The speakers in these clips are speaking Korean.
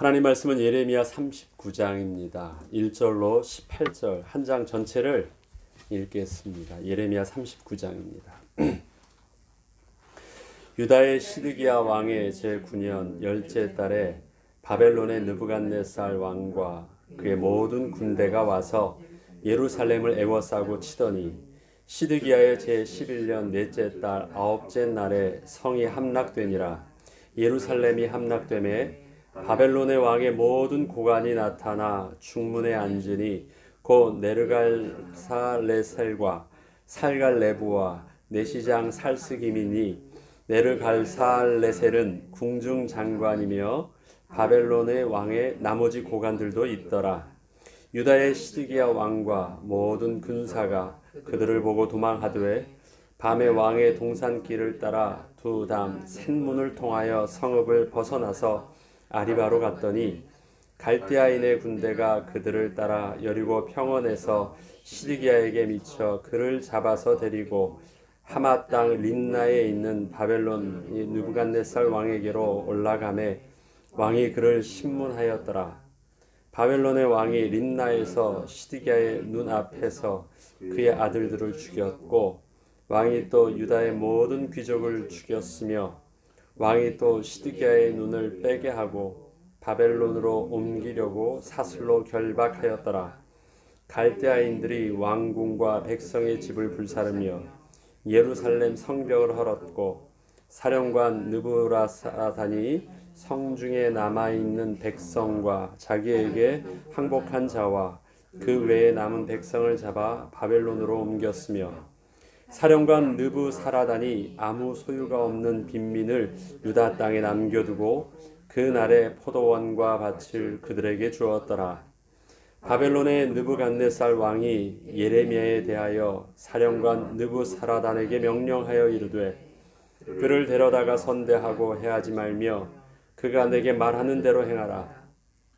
하나님 말씀은 예레미야 39장입니다. 1절로 18절 한 장 전체를 읽겠습니다. 예레미야 39장입니다. 유다의 시드기야 왕의 제9년 열째 달에 바벨론의 느부갓네살 왕과 그의 모든 군대가 와서 예루살렘을 애워싸고 치더니 시드기야의 제11년 넷째 달 아홉째 날에 성이 함락되니라 예루살렘이 함락됨에 바벨론의 왕의 모든 고관이 나타나 중문에 앉으니 곧 네르갈사레셀과 살갈레부와 내시장 살스기민이 네르갈사레셀은 궁중 장관이며 바벨론의 왕의 나머지 고관들도 있더라. 유다의 시드기야 왕과 모든 군사가 그들을 보고 도망하되 밤에 왕의 동산길을 따라 두담 셋문을 통하여 성읍을 벗어나서 아리바로 갔더니 갈대아인의 군대가 그들을 따라 여리고 평원에서 시드기야에게 미쳐 그를 잡아서 데리고 하마 땅 린나에 있는 바벨론 느부갓네살 왕에게로 올라가매 왕이 그를 신문하였더라. 바벨론의 왕이 린나에서 시드기야의 눈 앞에서 그의 아들들을 죽였고 왕이 또 유다의 모든 귀족을 죽였으며 왕이 또 시드기야의 눈을 빼게 하고 바벨론으로 옮기려고 사슬로 결박하였더라. 갈대아인들이 왕궁과 백성의 집을 불사르며 예루살렘 성벽을 헐었고 사령관 느부라사단이 성중에 남아 있는 백성과 자기에게 항복한 자와 그 외에 남은 백성을 잡아 바벨론으로 옮겼으며 사령관 느부사라단이 아무 소유가 없는 빈민을 유다 땅에 남겨두고 그 날에 포도원과 밭을 그들에게 주었더라. 바벨론의 느부갓네살 왕이 예레미야에 대하여 사령관 느부사라단에게 명령하여 이르되 그를 데려다가 선대하고 해하지 말며 그가 내게 말하는 대로 행하라.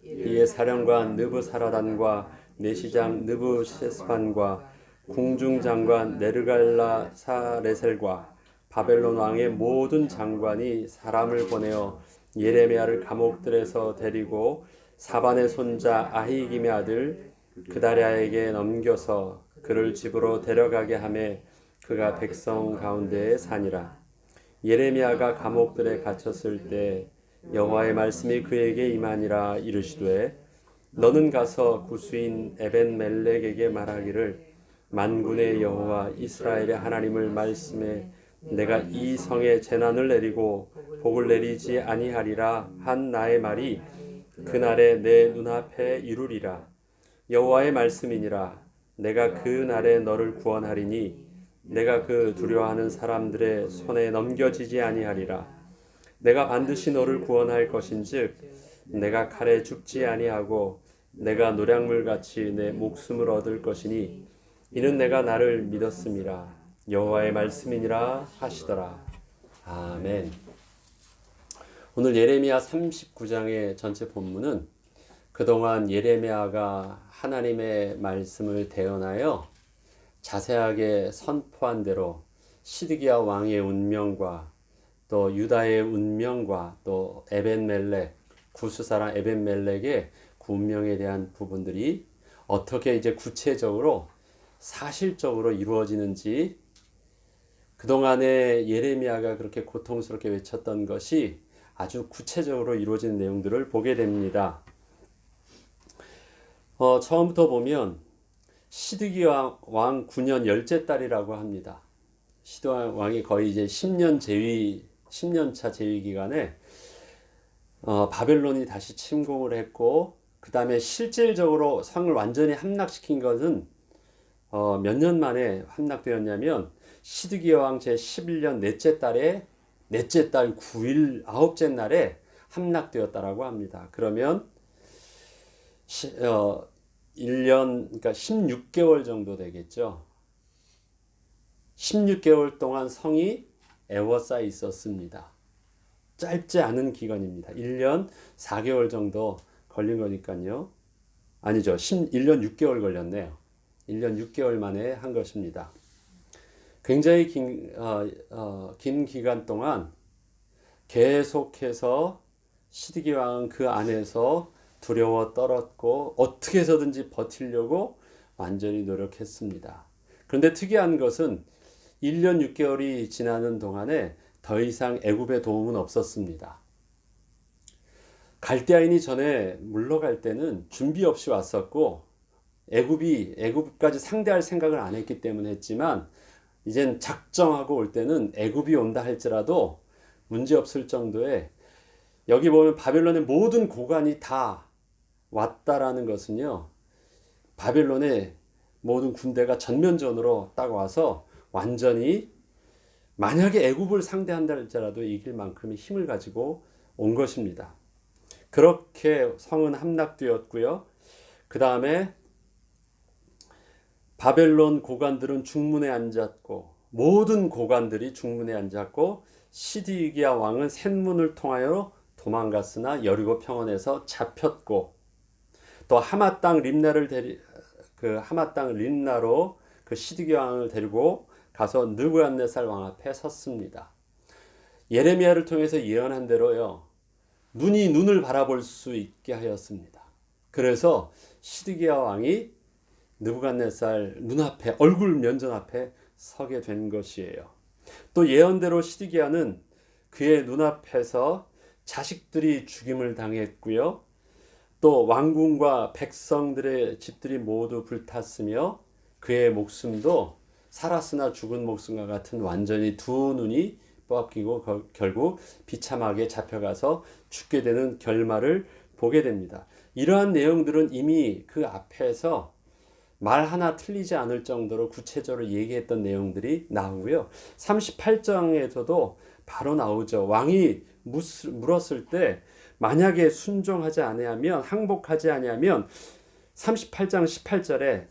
이에 사령관 느부사라단과 내시장 느부세스판과 궁중장관 네르갈라 사레셀과 바벨론 왕의 모든 장관이 사람을 보내어 예레미야를 감옥들에서 데리고 사반의 손자 아히김의 아들 그다랴에게 넘겨서 그를 집으로 데려가게 하매 그가 백성 가운데에 사니라. 예레미야가 감옥들에 갇혔을 때 여호와의 말씀이 그에게 임하니라 이르시되 너는 가서 구수인 에벤멜렉에게 말하기를 만군의 여호와 이스라엘의 하나님을 말씀에 내가 이 성에 재난을 내리고 복을 내리지 아니하리라 한 나의 말이 그날에 내 눈앞에 이루리라. 여호와의 말씀이니라. 내가 그 날에 너를 구원하리니 내가 그 두려워하는 사람들의 손에 넘겨지지 아니하리라. 내가 반드시 너를 구원할 것인즉 내가 칼에 죽지 아니하고 내가 노량물 같이 내 목숨을 얻을 것이니 이는 내가 나를 믿었음이라 여호와의 말씀이니라 하시더라. 아멘. 오늘 예레미야 39장의 전체 본문은 그동안 예레미야가 하나님의 말씀을 대언하여 자세하게 선포한 대로 시드기야 왕의 운명과 또 유다의 운명과 또 에벤멜렉 구스사랑 에벤멜렉의 운명에 대한 부분들이 어떻게 이제 구체적으로 사실적으로 이루어지는지 그동안에 예레미야가 그렇게 고통스럽게 외쳤던 것이 아주 구체적으로 이루어지는 내용들을 보게 됩니다. 어, 처음부터 보면 시드기 왕, 왕 9년 열째 달이라고 합니다. 시드 왕이 거의 이제 10년 재위, 10년 차 재위 기간에 어, 바벨론이 다시 침공을 했고 그 다음에 실질적으로 성을 완전히 함락시킨 것은 어, 몇 년 만에 함락되었냐면 시드기야 왕제 11년 넷째 달에 넷째 달 9일 아홉째 날에 함락되었다라고 합니다. 그러면 시, 어, 1년 그러니까 16개월 정도 되겠죠. 16개월 동안 성이 에워싸 있었습니다. 짧지 않은 기간입니다. 1년 4개월 정도 걸린 거니까요. 아니죠. 1년 6개월 걸렸네요. 1년 6개월 만에 한 것입니다. 굉장히 긴, 어, 어, 긴 기간 동안 계속해서 시드기 왕은 그 안에서 두려워 떨었고 어떻게 해서든지 버티려고 완전히 노력했습니다. 그런데 특이한 것은 1년 6개월이 지나는 동안에 더 이상 애굽의 도움은 없었습니다. 갈대아인이 전에 물러갈 때는 준비 없이 왔었고 애굽이 애굽까지 상대할 생각을 안 했기 때문에 했지만 이젠 작정하고 올 때는 애굽이 온다 할지라도 문제 없을 정도의 여기 보면 바벨론의 모든 고관이 다 왔다라는 것은요. 바벨론의 모든 군대가 전면전으로 딱 와서 완전히 만약에 애굽을 상대한다 할지라도 이길 만큼의 힘을 가지고 온 것입니다. 그렇게 성은 함락되었고요. 그 다음에 바벨론 고관들은 중문에 앉았고 모든 고관들이 중문에 앉았고 시디기야 왕은 샘문을 통하여 도망갔으나 여리고 평원에서 잡혔고 또 하마 땅 림나를 데리 그 하마 땅 림나로 그 시디기야 왕을 데리고 가서 느부갓네살 왕 앞에 섰습니다. 예레미야를 통해서 예언한 대로요. 눈이 눈을 바라볼 수 있게 하였습니다. 그래서 시드기야 왕이 느부갓네살 눈앞에 얼굴 면전 앞에 서게 된 것이에요. 또 예언대로 시드기야는 그의 눈앞에서 자식들이 죽임을 당했고요. 또 왕궁과 백성들의 집들이 모두 불탔으며 그의 목숨도 살았으나 죽은 목숨과 같은 완전히 두 눈이 뽑히고 결국 비참하게 잡혀가서 죽게 되는 결말을 보게 됩니다. 이러한 내용들은 이미 그 앞에서 말 하나 틀리지 않을 정도로 구체적으로 얘기했던 내용들이 나오고요. 38장에서도 바로 나오죠. 왕이 물었을 때 만약에 순종하지 아니하면 항복하지 아니하면 38장 18절에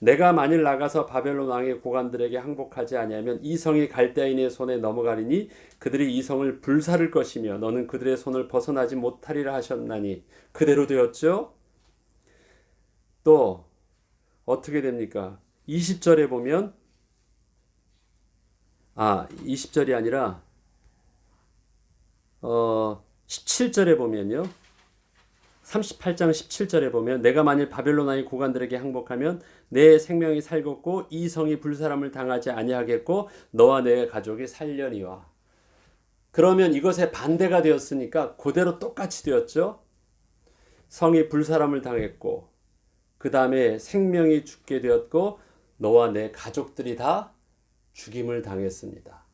내가 만일 나가서 바벨론 왕의 고관들에게 항복하지 아니하면 이 성이 갈대인의 손에 넘어가리니 그들이 이 성을 불사를 것이며 너는 그들의 손을 벗어나지 못하리라 하셨나니 그대로 되었죠. 또 어떻게 됩니까? 20절에 보면 아 20절이 아니라 어 17절에 보면요. 38장 17절에 보면 내가 만일 바벨론 왕의 고관들에게 항복하면 내 생명이 살겠고 이 성이 불사람을 당하지 아니하겠고 너와 내 가족이 살려니와 그러면 이것에 반대가 되었으니까 그대로 똑같이 되었죠. 성이 불사람을 당했고 그 다음에 생명이 죽게 되었고 너와 내 가족들이 다 죽임을 당했습니다.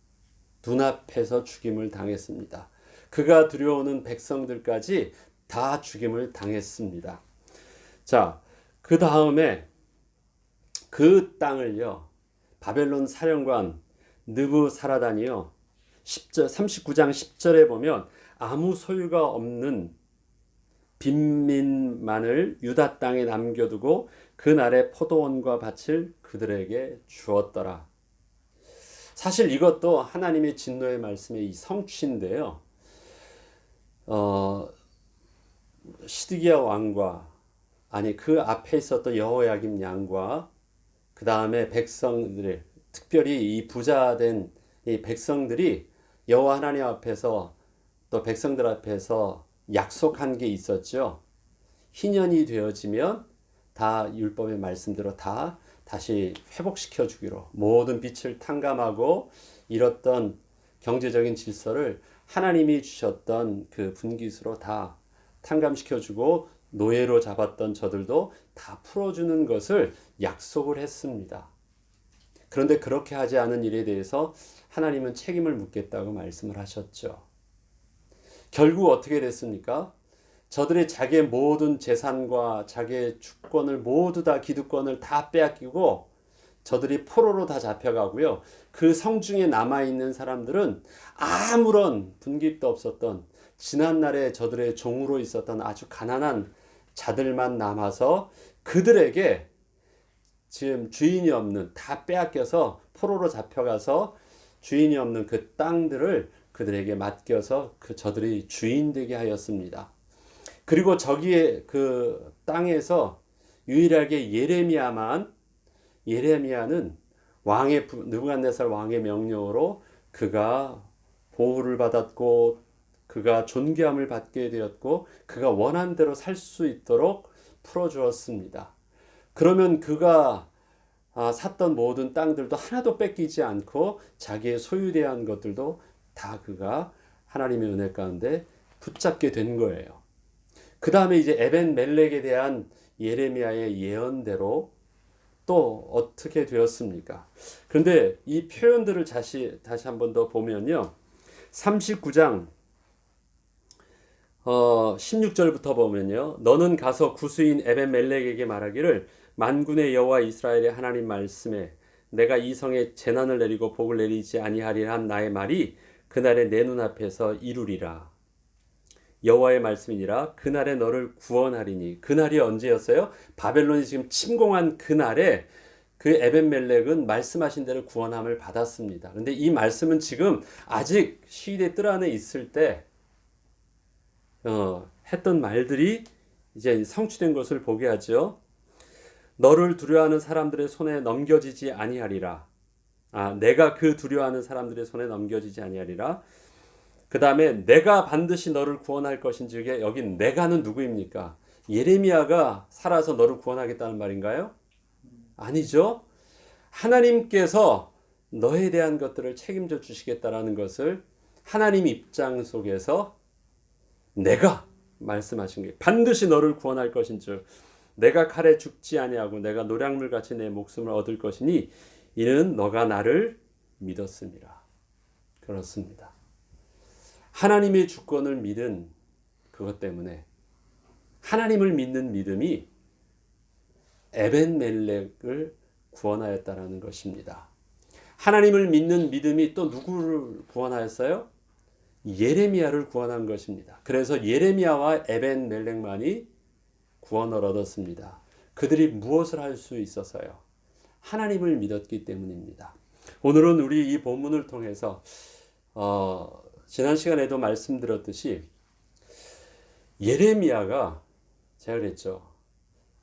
눈앞에서 죽임을 당했습니다. 그가 두려워하는 백성들까지 다 죽임을 당했습니다. 자, 그 다음에 그 땅을요, 바벨론 사령관 느부사라단이요, 10절, 39장 10절에 보면 아무 소유가 없는 빈민만을 유다 땅에 남겨두고 그날의 포도원과 밭을 그들에게 주었더라. 사실 이것도 하나님의 진노의 말씀의 성취인데요. 어, 시드기야 왕과 아니 그 앞에 있었던 여호야김 양과 그 다음에 백성들 특별히 이 부자된 이 백성들이 여호와 하나님 앞에서 또 백성들 앞에서 약속한 게 있었죠. 희년이 되어지면 다 율법의 말씀대로 다 다시 회복시켜 주기로 모든 빛을 탕감하고 잃었던 경제적인 질서를 하나님이 주셨던 그 분깃으로 다 탕감시켜 주고 노예로 잡았던 저들도 다 풀어주는 것을 약속을 했습니다. 그런데 그렇게 하지 않은 일에 대해서 하나님은 책임을 묻겠다고 말씀을 하셨죠. 결국 어떻게 됐습니까? 저들이 자기의 모든 재산과 자기의 주권을 모두 다 기득권을 다 빼앗기고 저들이 포로로 다 잡혀가고요. 그 성중에 남아있는 사람들은 아무런 분깃도 없었던 지난날에 저들의 종으로 있었던 아주 가난한 자들만 남아서 그들에게 지금 주인이 없는 다 빼앗겨서 포로로 잡혀가서 주인이 없는 그 땅들을 그들에게 맡겨서 그 저들이 주인 되게 하였습니다. 그리고 저기에 그 땅에서 유일하게 예레미야만 예레미야는 왕의 느부갓네살 왕의 명령으로 그가 보호를 받았고 그가 존귀함을 받게 되었고 그가 원한 대로 살 수 있도록 풀어 주었습니다. 그러면 그가 아, 샀던 모든 땅들도 하나도 뺏기지 않고 자기의 소유대한 것들도 다 그가 하나님의 은혜 가운데 붙잡게 된 거예요. 그 다음에 이제 에벤 멜렉에 대한 예레미야의 예언대로 또 어떻게 되었습니까? 그런데 이 표현들을 다시 다시 한 번 더 보면요. 39장 어 16절부터 보면요. 너는 가서 구수인 에벤 멜렉에게 말하기를 만군의 여호와 이스라엘의 하나님 말씀에 내가 이 성에 재난을 내리고 복을 내리지 아니하리라 한 나의 말이 그날에 내 눈앞에서 이루리라. 여호와의 말씀이니라 그날에 너를 구원하리니 그날이 언제였어요? 바벨론이 지금 침공한 그날에 그 에벤멜렉은 말씀하신 대로 구원함을 받았습니다. 그런데 이 말씀은 지금 아직 시대 뜰 안에 있을 때 어, 했던 말들이 이제 성취된 것을 보게 하죠. 너를 두려워하는 사람들의 손에 넘겨지지 아니하리라. 아, 내가 그 두려워하는 사람들의 손에 넘겨지지 아니하리라. 그 다음에 내가 반드시 너를 구원할 것인지게 여긴 내가는 누구입니까? 예레미야가 살아서 너를 구원하겠다는 말인가요? 아니죠. 하나님께서 너에 대한 것들을 책임져 주시겠다라는 것을 하나님 입장 속에서 내가 말씀하신 게 반드시 너를 구원할 것인 줄 내가 칼에 죽지 아니하고 내가 노량물 같이 내 목숨을 얻을 것이니 이는 너가 나를 믿었습니다. 그렇습니다. 하나님의 주권을 믿은 그것 때문에 하나님을 믿는 믿음이 에벤멜렉을 구원하였다라는 것입니다. 하나님을 믿는 믿음이 또 누구를 구원하였어요? 예레미야를 구원한 것입니다. 그래서 예레미야와 에벤멜렉만이 구원을 얻었습니다. 그들이 무엇을 할 수 있어서요? 하나님을 믿었기 때문입니다. 오늘은 우리 이 본문을 통해서 어, 지난 시간에도 말씀드렸듯이 예레미야가 제가 그랬죠.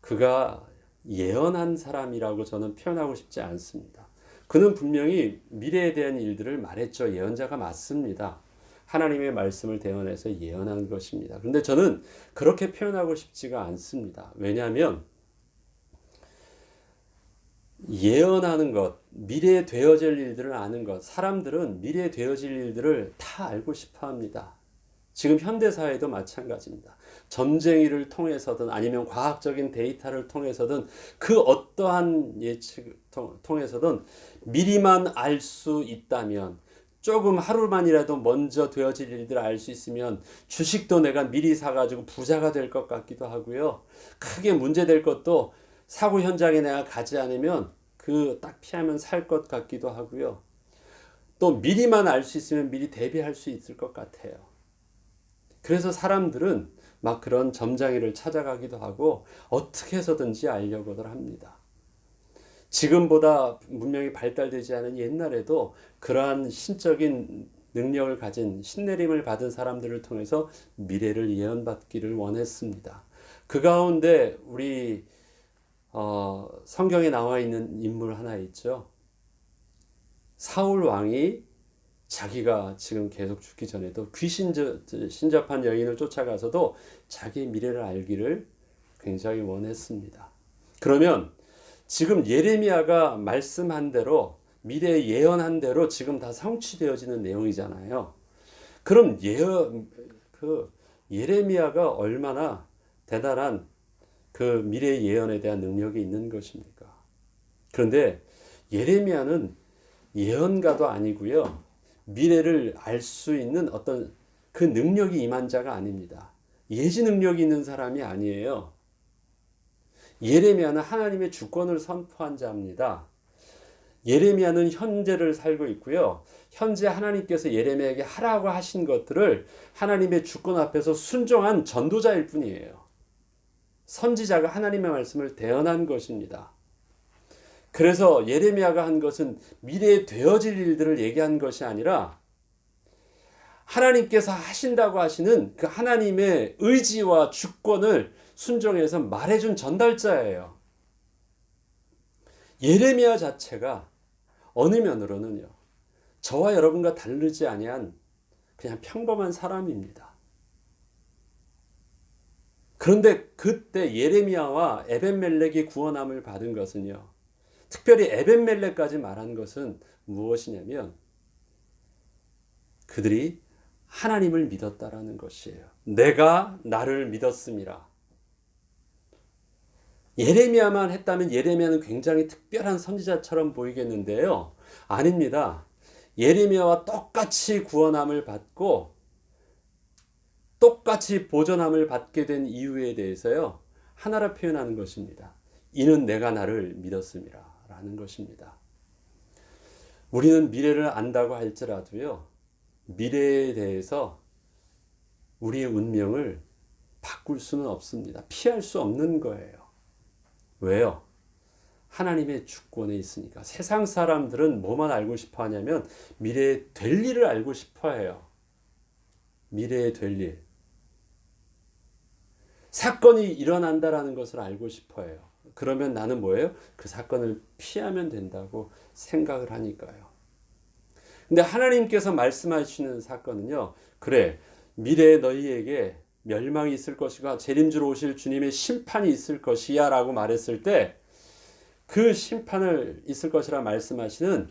그가 예언한 사람이라고 저는 표현하고 싶지 않습니다. 그는 분명히 미래에 대한 일들을 말했죠. 예언자가 맞습니다. 하나님의 말씀을 대언해서 예언한 것입니다. 그런데 저는 그렇게 표현하고 싶지가 않습니다. 왜냐하면 예언하는 것, 미래에 되어질 일들을 아는 것, 사람들은 미래에 되어질 일들을 다 알고 싶어 합니다. 지금 현대사회도 마찬가지입니다. 점쟁이를 통해서든 아니면 과학적인 데이터를 통해서든 그 어떠한 예측을 통해서든 미리만 알 수 있다면 조금 하루만이라도 먼저 되어질 일들을 알 수 있으면 주식도 내가 미리 사가지고 부자가 될 것 같기도 하고요. 크게 문제될 것도 사고 현장에 내가 가지 않으면 그 딱 피하면 살 것 같기도 하고요. 또 미리만 알 수 있으면 미리 대비할 수 있을 것 같아요. 그래서 사람들은 막 그런 점장이를 찾아가기도 하고 어떻게 해서든지 알려고들 합니다. 지금보다 문명이 발달되지 않은 옛날에도 그러한 신적인 능력을 가진 신내림을 받은 사람들을 통해서 미래를 예언받기를 원했습니다. 그 가운데 우리 어, 성경에 나와 있는 인물 하나 있죠. 사울 왕이 자기가 지금 계속 죽기 전에도 귀신 신접한 여인을 쫓아가서도 자기 미래를 알기를 굉장히 원했습니다. 그러면 지금 예레미야가 말씀한 대로 미래 예언한 대로 지금 다 성취되어지는 내용이잖아요. 그럼 예언 그 예레미야가 얼마나 대단한 그 미래 예언에 대한 능력이 있는 것입니까? 그런데 예레미야는 예언가도 아니고요. 미래를 알 수 있는 어떤 그 능력이 임한 자가 아닙니다. 예지 능력이 있는 사람이 아니에요. 예레미야는 하나님의 주권을 선포한 자입니다. 예레미야는 현재를 살고 있고요. 현재 하나님께서 예레미야에게 하라고 하신 것들을 하나님의 주권 앞에서 순종한 전도자일 뿐이에요. 선지자가 하나님의 말씀을 대언한 것입니다. 그래서 예레미야가 한 것은 미래에 되어질 일들을 얘기한 것이 아니라 하나님께서 하신다고 하시는 그 하나님의 의지와 주권을 순종해서 말해준 전달자예요. 예레미야 자체가 어느 면으로는요. 저와 여러분과 다르지 아니한 그냥 평범한 사람입니다. 그런데 그때 예레미야와 에벤멜렉이 구원함을 받은 것은요. 특별히 에벤멜렉까지 말한 것은 무엇이냐면 그들이 하나님을 믿었다라는 것이에요. 내가 나를 믿었습니다. 예레미야만 했다면 예레미야는 굉장히 특별한 선지자처럼 보이겠는데요. 아닙니다. 예레미야와 똑같이 구원함을 받고 똑같이 보존함을 받게 된 이유에 대해서요. 하나로 표현하는 것입니다. 이는 내가 나를 믿었습니다. 라는 것입니다. 우리는 미래를 안다고 할지라도요. 미래에 대해서 우리의 운명을 바꿀 수는 없습니다. 피할 수 없는 거예요. 왜요? 하나님의 주권에 있으니까. 세상 사람들은 뭐만 알고 싶어 하냐면 미래에 될 일을 알고 싶어 해요. 미래에 될 일. 사건이 일어난다라는 것을 알고 싶어 해요. 그러면 나는 뭐예요? 그 사건을 피하면 된다고 생각을 하니까요. 근데 하나님께서 말씀하시는 사건은요. 그래. 미래에 너희에게 멸망이 있을 것이가 재림주로 오실 주님의 심판이 있을 것이야라고 말했을 때 그 심판을 있을 것이라 말씀하시는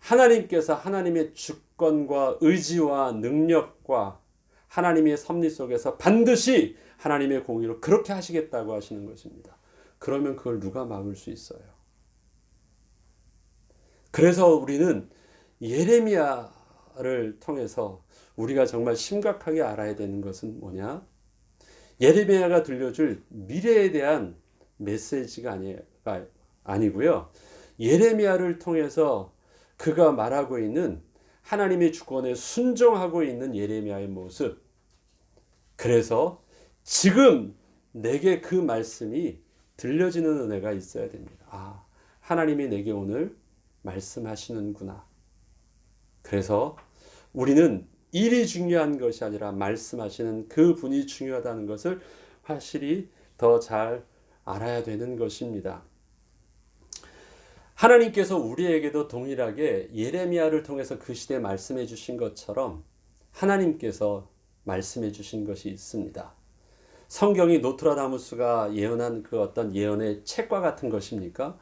하나님께서 하나님의 주권과 의지와 능력과 하나님의 섭리 속에서 반드시 하나님의 공의로 그렇게 하시겠다고 하시는 것입니다. 그러면 그걸 누가 막을 수 있어요? 그래서 우리는 예레미야를 통해서 우리가 정말 심각하게 알아야 되는 것은 뭐냐? 예레미야가 들려줄 미래에 대한 메시지가 아니, 아니고요. 예레미야를 통해서 그가 말하고 있는 하나님의 주권에 순종하고 있는 예레미야의 모습. 그래서 지금 내게 그 말씀이 들려지는 은혜가 있어야 됩니다. 아, 하나님이 내게 오늘 말씀하시는구나. 그래서 우리는 일이 중요한 것이 아니라 말씀하시는 그 분이 중요하다는 것을 확실히 더 잘 알아야 되는 것입니다. 하나님께서 우리에게도 동일하게 예레미야를 통해서 그 시대에 말씀해 주신 것처럼 하나님께서 말씀해 주신 것이 있습니다. 성경이 노트라다무스가 예언한 그 어떤 예언의 책과 같은 것입니까?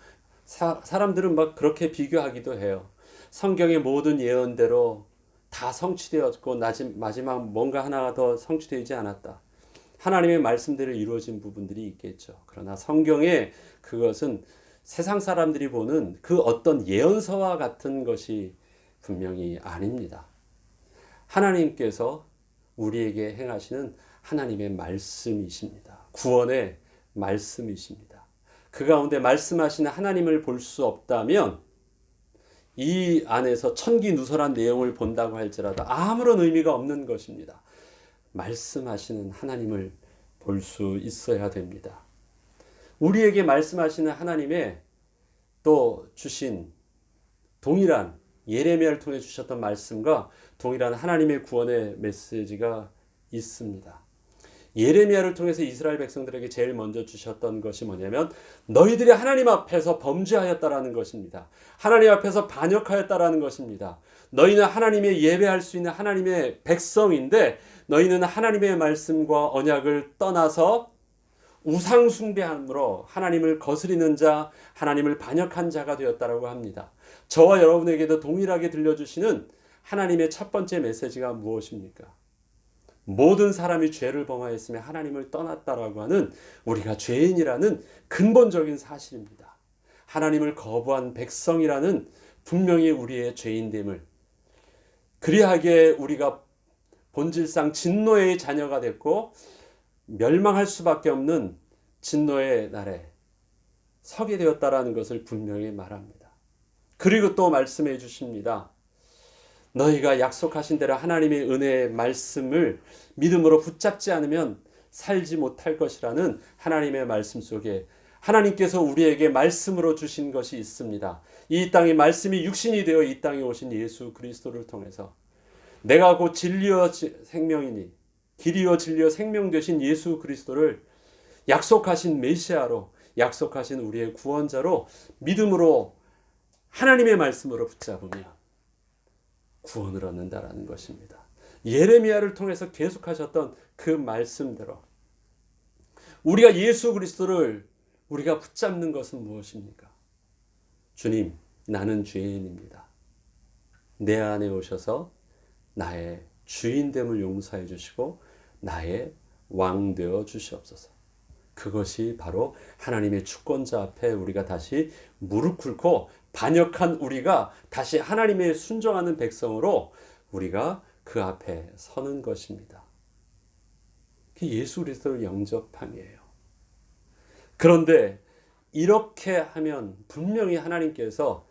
사, 사람들은 막 그렇게 비교하기도 해요. 성경의 모든 예언대로 다 성취되었고 마지막 뭔가 하나가 더 성취되지 않았다. 하나님의 말씀대로 이루어진 부분들이 있겠죠. 그러나 성경에 그것은 세상 사람들이 보는 그 어떤 예언서와 같은 것이 분명히 아닙니다. 하나님께서 우리에게 행하시는 하나님의 말씀이십니다. 구원의 말씀이십니다. 그 가운데 말씀하시는 하나님을 볼 수 없다면 이 안에서 천기누설한 내용을 본다고 할지라도 아무런 의미가 없는 것입니다. 말씀하시는 하나님을 볼 수 있어야 됩니다. 우리에게 말씀하시는 하나님의 또 주신 동일한 예레미야를 통해 주셨던 말씀과 동일한 하나님의 구원의 메시지가 있습니다. 예레미야를 통해서 이스라엘 백성들에게 제일 먼저 주셨던 것이 뭐냐면 너희들이 하나님 앞에서 범죄하였다라는 것입니다. 하나님 앞에서 반역하였다라는 것입니다. 너희는 하나님의 예배할 수 있는 하나님의 백성인데 너희는 하나님의 말씀과 언약을 떠나서 우상 숭배함으로 하나님을 거스리는 자, 하나님을 반역한 자가 되었다라고 합니다. 저와 여러분에게도 동일하게 들려주시는 하나님의 첫 번째 메시지가 무엇입니까? 모든 사람이 죄를 범하였으며 하나님을 떠났다라고 하는 우리가 죄인이라는 근본적인 사실입니다. 하나님을 거부한 백성이라는 분명히 우리의 죄인됨을 그리하게 우리가 본질상 진노의 자녀가 됐고 멸망할 수밖에 없는 진노의 날에 서게 되었다라는 것을 분명히 말합니다. 그리고 또 말씀해 주십니다. 너희가 약속하신 대로 하나님의 은혜의 말씀을 믿음으로 붙잡지 않으면 살지 못할 것이라는 하나님의 말씀 속에 하나님께서 우리에게 말씀으로 주신 것이 있습니다. 이 땅의 말씀이 육신이 되어 이 땅에 오신 예수 그리스도를 통해서 내가 곧 진리와 생명이니 길이요 진리요 생명 되신 예수 그리스도를 약속하신 메시아로 약속하신 우리의 구원자로 믿음으로 하나님의 말씀으로 붙잡으며 구원을 얻는다라는 것입니다. 예레미야를 통해서 계속하셨던 그 말씀대로 우리가 예수 그리스도를 우리가 붙잡는 것은 무엇입니까? 주님, 나는 죄인입니다. 내 안에 오셔서 나의 주인됨을 용서해 주시고 나의 왕 되어 주시옵소서. 그것이 바로 하나님의 주권자 앞에 우리가 다시 무릎 꿇고 반역한 우리가 다시 하나님의 순종하는 백성으로 우리가 그 앞에 서는 것입니다. 그게 예수 그리스도를 영접함이에요. 그런데 이렇게 하면 분명히 하나님께서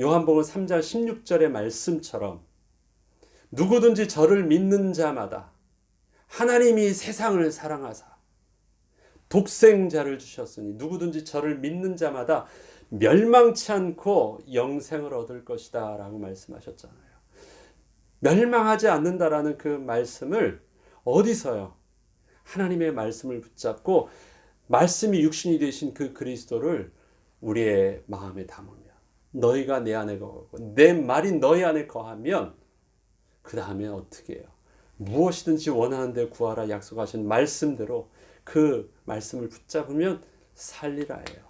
요한복음 3장 16절의 말씀처럼 누구든지 저를 믿는 자마다 하나님이 세상을 사랑하사 독생자를 주셨으니 누구든지 저를 믿는 자마다 멸망치 않고 영생을 얻을 것이다 라고 말씀하셨잖아요. 멸망하지 않는다라는 그 말씀을 어디서요? 하나님의 말씀을 붙잡고 말씀이 육신이 되신 그 그리스도를 우리의 마음에 담으면 너희가 내 안에 거하고 내 말이 너희 안에 거하면 그 다음에 어떻게 해요? 무엇이든지 원하는 데 구하라 약속하신 말씀대로 그 말씀을 붙잡으면 살리라예요.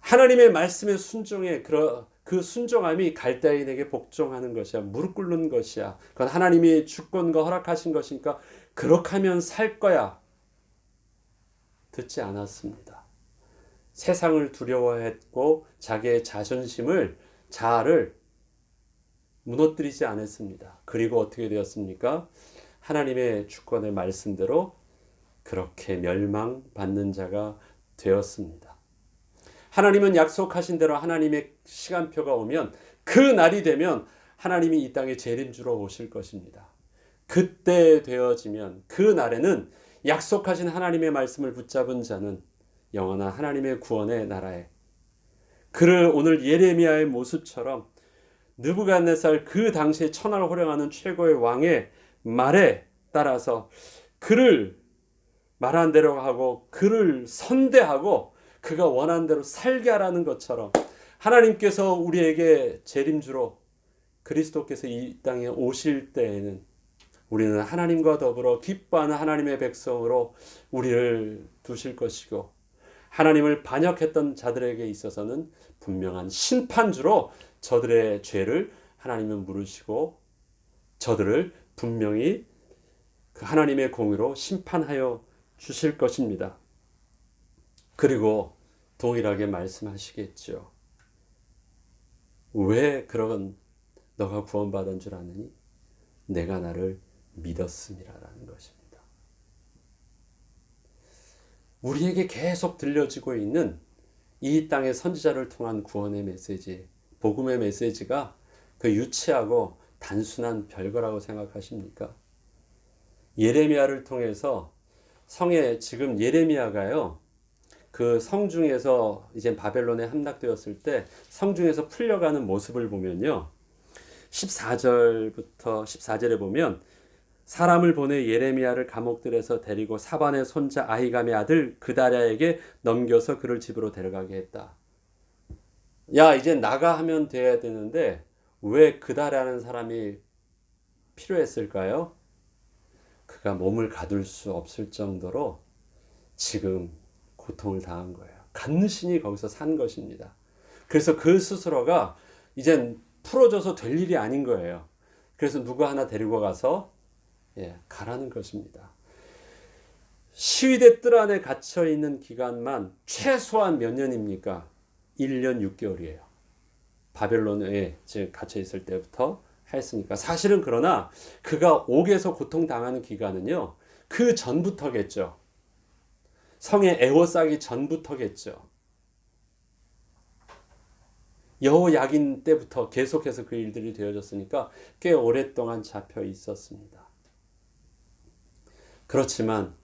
하나님의 말씀에 순종해 그 순종함이 갈대인에게 복종하는 것이야. 무릎 꿇는 것이야. 그건 하나님이 주권과 허락하신 것이니까 그렇게 하면 살 거야. 듣지 않았습니다. 세상을 두려워했고 자기의 자존심을 자아를 무너뜨리지 않았습니다. 그리고 어떻게 되었습니까? 하나님의 주권의 말씀대로 그렇게 멸망받는 자가 되었습니다. 하나님은 약속하신 대로 하나님의 시간표가 오면 그 날이 되면 하나님이 이 땅에 재림주로 오실 것입니다. 그때 되어지면 그 날에는 약속하신 하나님의 말씀을 붙잡은 자는 영원한 하나님의 구원의 나라에 그를 오늘 예레미야의 모습처럼 느부갓네살 그 당시에 천하를 호령하는 최고의 왕의 말에 따라서 그를 말한 대로 하고 그를 선대하고 그가 원한 대로 살게 하라는 것처럼 하나님께서 우리에게 재림주로 그리스도께서 이 땅에 오실 때에는 우리는 하나님과 더불어 기뻐하는 하나님의 백성으로 우리를 두실 것이고 하나님을 반역했던 자들에게 있어서는 분명한 심판주로 저들의 죄를 하나님은 물으시고 저들을 분명히 그 하나님의 공의로 심판하여 주실 것입니다. 그리고 동일하게 말씀하시겠죠. 왜 그런 너가 구원받은 줄 아느니 내가 나를 믿었음이라는 것입니다. 우리에게 계속 들려지고 있는 이 땅의 선지자를 통한 구원의 메시지, 복음의 메시지가 그 유치하고 단순한 별거라고 생각하십니까? 예레미야를 통해서 성에 지금 예레미야가요. 그 성중에서 이제 바벨론에 함락되었을 때 성중에서 풀려가는 모습을 보면요. 14절부터 14절에 보면 사람을 보내 예레미야를 감옥들에서 데리고 사반의 손자 아히감의 아들 그다랴에게 넘겨서 그를 집으로 데려가게 했다. 야 이제 나가 하면 돼야 되는데 왜 그다랴는 사람이 필요했을까요? 그가 몸을 가둘 수 없을 정도로 지금 고통을 당한 거예요. 간신히 거기서 산 것입니다. 그래서 그 스스로가 이젠 풀어져서 될 일이 아닌 거예요. 그래서 누구 하나 데리고 가서 예, 가라는 것입니다. 시위대 뜰 안에 갇혀 있는 기간만 최소한 몇 년입니까? 1년 6개월이에요. 바벨론에 갇혀 있을 때부터 했으니까. 사실은 그러나 그가 옥에서 고통 당하는 기간은요. 그 전부터겠죠. 성에 애워싸기 전부터겠죠. 여호야긴 때부터 계속해서 그 일들이 되어졌으니까 꽤 오랫동안 잡혀 있었습니다. 그렇지만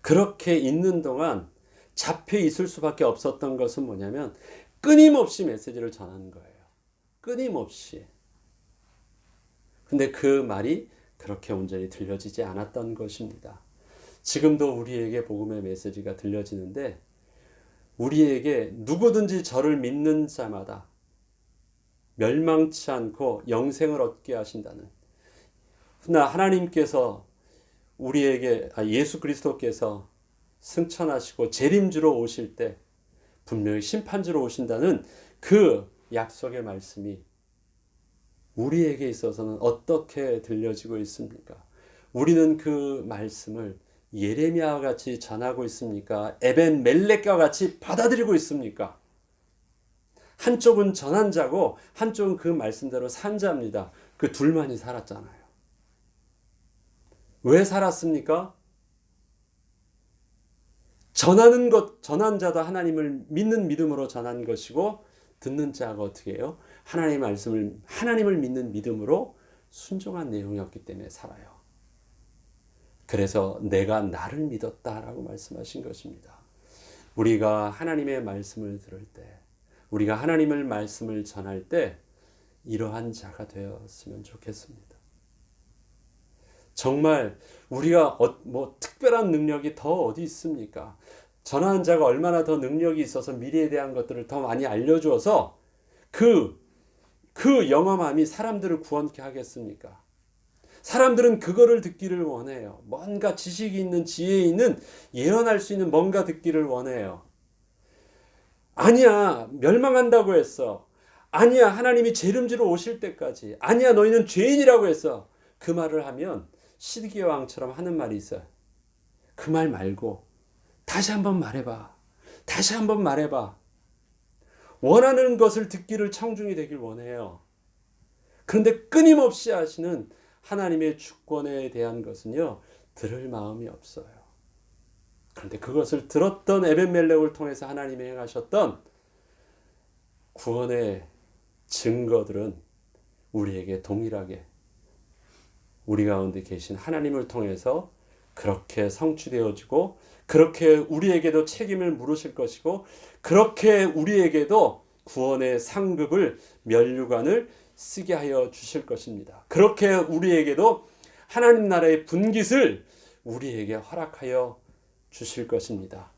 그렇게 있는 동안 잡혀 있을 수밖에 없었던 것은 뭐냐면 끊임없이 메시지를 전하는 거예요. 끊임없이. 근데 그 말이 그렇게 온전히 들려지지 않았던 것입니다. 지금도 우리에게 복음의 메시지가 들려지는데 우리에게 누구든지 저를 믿는 자마다 멸망치 않고 영생을 얻게 하신다는. 그러나 하나님께서 우리에게 아, 예수 그리스도께서 승천하시고 재림주로 오실 때 분명히 심판주로 오신다는 그 약속의 말씀이 우리에게 있어서는 어떻게 들려지고 있습니까? 우리는 그 말씀을 예레미야와 같이 전하고 있습니까? 에벤 멜렉과 같이 받아들이고 있습니까? 한쪽은 전한 자고 한쪽은 그 말씀대로 산 자입니다. 그 둘만이 살았잖아요. 왜 살았습니까? 전하는 것, 전한 자도 하나님을 믿는 믿음으로 전한 것이고 듣는 자가 어떻게 해요? 하나님의 말씀을 하나님을 믿는 믿음으로 순종한 내용이었기 때문에 살아요. 그래서 내가 나를 믿었다라고 말씀하신 것입니다. 우리가 하나님의 말씀을 들을 때, 우리가 하나님을 말씀을 전할 때 이러한 자가 되었으면 좋겠습니다. 정말 우리가 어, 뭐 특별한 능력이 더 어디 있습니까? 전하는 자가 얼마나 더 능력이 있어서 미래에 대한 것들을 더 많이 알려주어서 그, 그 영험함이 사람들을 구원케 하겠습니까? 사람들은 그거를 듣기를 원해요. 뭔가 지식이 있는 지혜 있는 예언할 수 있는 뭔가 듣기를 원해요. 아니야, 멸망한다고 했어. 아니야, 하나님이 재림지로 오실 때까지. 아니야, 너희는 죄인이라고 했어. 그 말을 하면 시드기 왕처럼 하는 말이 있어요. 그 말 말고 다시 한번 말해봐. 다시 한번 말해봐. 원하는 것을 듣기를 청중이 되길 원해요. 그런데 끊임없이 하시는 하나님의 주권에 대한 것은요, 들을 마음이 없어요. 그런데 그것을 들었던 에벤멜렉을 통해서 하나님이 행하셨던 구원의 증거들은 우리에게 동일하게 우리 가운데 계신 하나님을 통해서 그렇게 성취되어지고 그렇게 우리에게도 책임을 물으실 것이고 그렇게 우리에게도 구원의 상급을 면류관을 쓰게 하여 주실 것입니다. 그렇게 우리에게도 하나님 나라의 분깃을 우리에게 허락하여 주실 것입니다.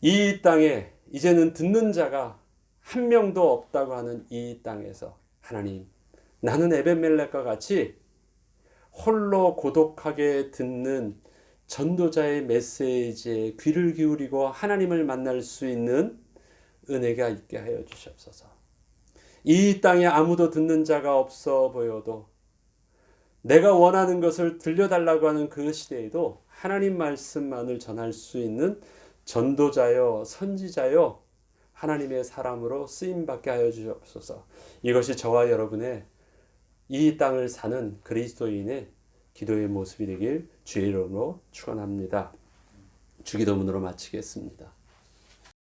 이 땅에 이제는 듣는 자가 한 명도 없다고 하는 이 땅에서 하나님 나는 에벤멜렉과 같이 홀로 고독하게 듣는 전도자의 메시지에 귀를 기울이고 하나님을 만날 수 있는 은혜가 있게 하여 주시옵소서. 이 땅에 아무도 듣는 자가 없어 보여도 내가 원하는 것을 들려달라고 하는 그 시대에도 하나님 말씀만을 전할 수 있는 전도자여 선지자여 하나님의 사람으로 쓰임 받게 하여 주옵소서. 이것이 저와 여러분의 이 땅을 사는 그리스도인의 기도의 모습이 되길 주의 이름으로 축원합니다. 주기도문으로 마치겠습니다.